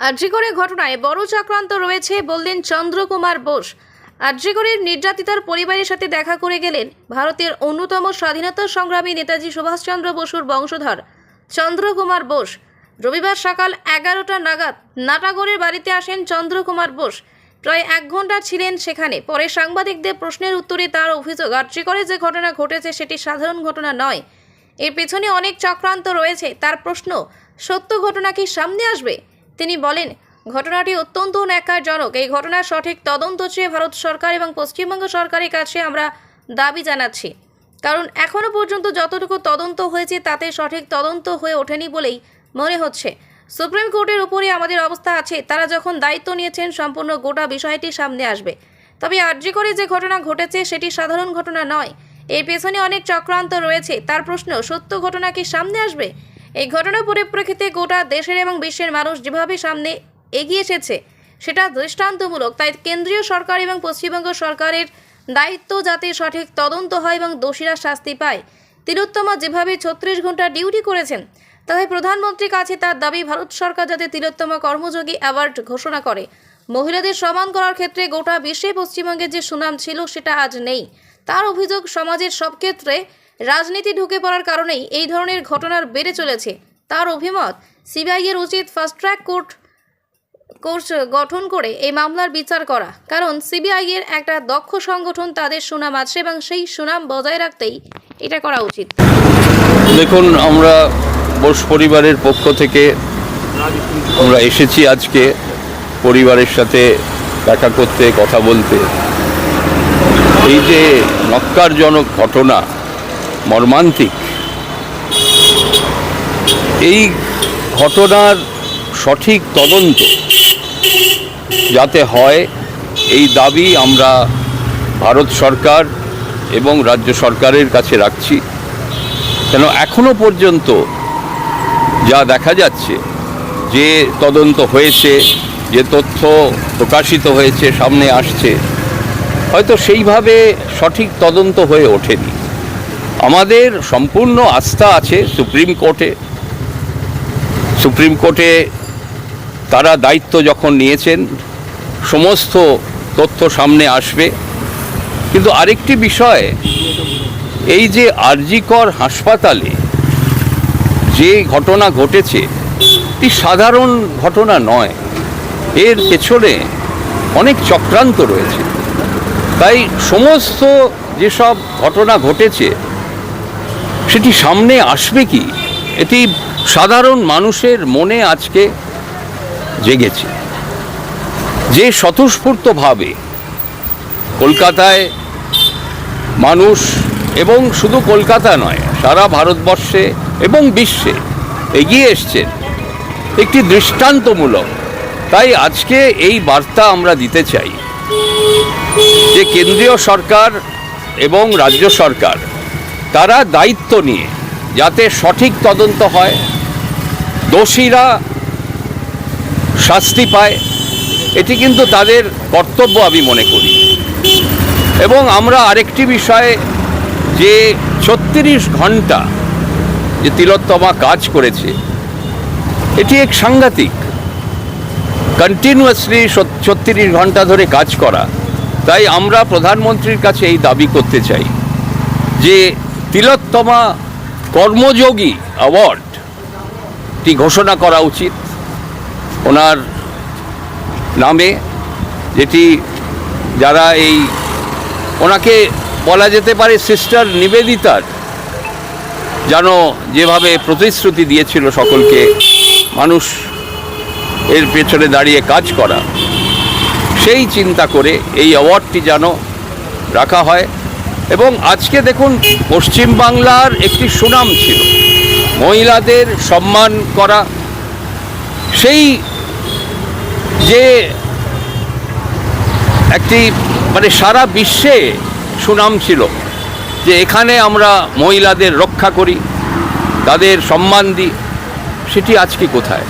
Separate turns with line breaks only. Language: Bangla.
আর্যিকরের ঘটনায় বড় চক্রান্ত রয়েছে বললেন চন্দ্রকুমার বোস। আর্যিকরের নির্যাতিতার পরিবারের সাথে দেখা করে গেলেন ভারতের অন্যতম স্বাধীনতা সংগ্রামী নেতাজি সুভাষচন্দ্র বসুর বংশধর চন্দ্রকুমার বোস। রবিবার সকাল এগারোটা নাগাদ নাটাগড়ের বাড়িতে আসেন চন্দ্রকুমার বোস। প্রায় এক ঘণ্টা ছিলেন সেখানে। পরে সাংবাদিকদের প্রশ্নের উত্তরে তার অভিযোগ আর্যিকরে যে ঘটনা ঘটেছে সেটি সাধারণ ঘটনা নয়। এর পেছনে অনেক চক্রান্ত রয়েছে। তার প্রশ্ন, সত্য ঘটনা কি সামনে আসবে? তিনি বলেন, ঘটনাটি অত্যন্ত ন্যাক্কারজনক। এই ঘটনার সঠিক তদন্ত চেয়ে ভারত সরকার এবং পশ্চিমবঙ্গ সরকারের কাছে আমরা দাবি জানাচ্ছি। কারণ এখনও পর্যন্ত যতটুকু তদন্ত হয়েছে, তাতে সঠিক তদন্ত হয়ে ওঠেনি বলেই মনে হচ্ছে। সুপ্রিম কোর্টের উপরে আমাদের অবস্থা আছে, তারা যখন দায়িত্ব নিয়েছেন, সম্পূর্ণ গোটা বিষয়টি সামনে আসবে। তবে আর্জি করে যে ঘটনা ঘটেছে, সেটি সাধারণ ঘটনা নয়। এর পেছনে অনেক চক্রান্ত রয়েছে। তার প্রশ্ন, সত্য ঘটনা কি সামনে আসবে? এই ঘটনার পরিপ্রেক্ষিতে গোটা দেশের এবং বিশ্বের মানুষ যেভাবে সামনে এগিয়ে এসেছে, সেটা দৃষ্টান্তমূলক। তাই কেন্দ্রীয় সরকার এবং পশ্চিমবঙ্গ সরকারের দায়িত্ব যাতে সঠিক তদন্ত হয় এবং দোষীরা শাস্তি পায়। তিলোত্তমা যেভাবে ছত্রিশ ঘণ্টা ডিউটি করেছেন তাতে প্রধানমন্ত্রীর কাছে তার দাবি, ভারত সরকার যাতে তিলোত্তমা কর্মযোগী অ্যাওয়ার্ড ঘোষণা করে। মহিলাদের সমান করার ক্ষেত্রে গোটা বিশ্বে পশ্চিমবঙ্গের যে সুনাম ছিল, সেটা আজ নেই। তার অভিযোগ, সমাজের সব ক্ষেত্রে রাজনীতি ঢুকে পড়ার কারণেই এই ধরনের ঘটনার বেড়ে চলেছে। তার অভিমত সিবিআইয়ের উচিত ফাস্ট ট্র্যাক কোর্ট কোর্স গঠন করে এই মামলার বিচার করা। কারণ সিবিআই এর একটা দক্ষ সংগঠন তাদের সুনাম আছে এবং সেই সুনাম বজায় রাখতেই এটা করা উচিত।
দেখুন, আমরা বোস পরিবারের পক্ষ থেকে আমরা এসেছি আজকে পরিবারের সাথে দেখা করতে, কথা বলতে। এই যে নক্কারজনক ঘটনা মর্মান্তিক। এই ঘটনার সঠিক তদন্ত যাতে হয়, এই দাবি আমরা ভারত সরকার এবং রাজ্য সরকারের কাছে রাখছি। কেন এখনও পর্যন্ত যা দেখা যাচ্ছে, যে তদন্ত হয়েছে, যে তথ্য প্রকাশিত হয়েছে, সামনে আসছে, হয়তো সেইভাবে সঠিক তদন্ত হয়ে ওঠেনি। আমাদের সম্পূর্ণ আস্থা আছে সুপ্রিম কোর্টে। সুপ্রিম কোর্টে তারা দায়িত্ব যখন নিয়েছেন, সমস্ত তথ্য সামনে আসবে। কিন্তু আরেকটি বিষয়, এই যে আরজিকর হাসপাতালে যে ঘটনা ঘটেছে, এটি সাধারণ ঘটনা নয়, এর পেছনে অনেক চক্রান্ত রয়েছে। তাই সমস্ত যেসব ঘটনা ঘটেছে সেটি সামনে আসবে কি? এটি সাধারণ মানুষের মনে আজকে জেগেছে। যে স্বতঃস্ফূর্তভাবে কলকাতায় মানুষ এবং শুধু কলকাতা নয়, সারা ভারতবর্ষে এবং বিশ্বে এগিয়ে এসছেন, একটি দৃষ্টান্তমূলক। তাই আজকে এই বার্তা আমরা দিতে চাই যে কেন্দ্রীয় সরকার এবং রাজ্য সরকার তারা দায়িত্ব নিয়ে যাতে সঠিক তদন্ত হয়, দোষীরা শাস্তি পায়, এটি কিন্তু তাদের কর্তব্য আমি মনে করি। এবং আমরা আরেকটি বিষয়ে যে ছত্রিশ ঘণ্টা যে তিলোত্তমা কাজ করেছে, এটি এক সাংঘাতিক। কন্টিনিউয়াসলি ছত্রিশ ঘণ্টা ধরে কাজ করা। তাই আমরা প্রধানমন্ত্রীর কাছে এই দাবি করতে চাই যে তিলোত্তমা কর্মযোগী অ্যাওয়ার্ডটি ঘোষণা করা উচিত। ওনার নামে যেটি যারা এই ওনাকে বলা যেতে পারে সিস্টার নিবেদিতার যেন যেভাবে প্রতিশ্রুতি দিয়েছিল সকলকে, মানুষ এর পেছনে দাঁড়িয়ে কাজ করা, সেই চিন্তা করে এই অ্যাওয়ার্ডটি যেন রাখা হয়। এবং আজকে দেখুন পশ্চিমবাংলার একটি সুনাম ছিল, মহিলাদের সম্মান করা। সেই যে একটি মানে সারা বিশ্বে সুনাম ছিল, যে এখানে আমরা মহিলাদের রক্ষা করি, তাদের সম্মান দিই, সেটি আজকে কোথায়?